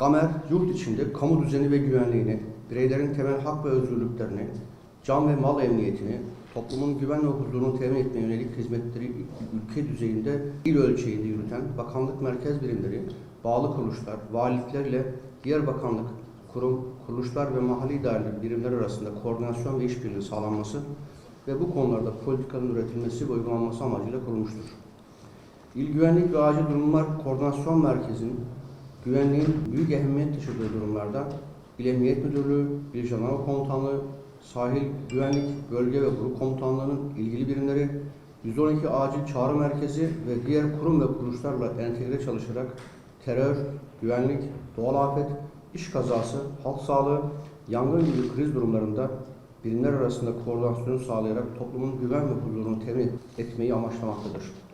GAMER yurt içinde kamu düzeni ve güvenliğini, bireylerin temel hak ve özgürlüklerini, can ve mal emniyetini, toplumun güven ve huzurunu temin etmeye yönelik hizmetleri ülke düzeyinde il ölçeğinde yürüten bakanlık merkez birimleri, bağlı kuruluşlar, valiliklerle diğer bakanlık, kurum, kuruluşlar ve mahalli idare birimler arasında koordinasyon ve işbirliği sağlanması ve bu konularda politikanın üretilmesi ve uygulanması amacıyla kurulmuştur. İl Güvenlik ve Acil Durumlar Koordinasyon Merkezi'nin güvenliğin büyük ehemmiyet taşıdığı durumlarda İl Emniyet Müdürlüğü, İl Jandarma Komutanlığı, Sahil Güvenlik Bölge ve Grup Komutanlığı'nın ilgili birimleri, 112 Acil Çağrı Merkezi ve diğer kurum ve kuruluşlarla entegre çalışarak terör, güvenlik, doğal afet, iş kazası, halk sağlığı, yangın gibi kriz durumlarında birimler arasında koordinasyonu sağlayarak toplumun güven ve huzurunu temin etmeyi amaçlamaktadır.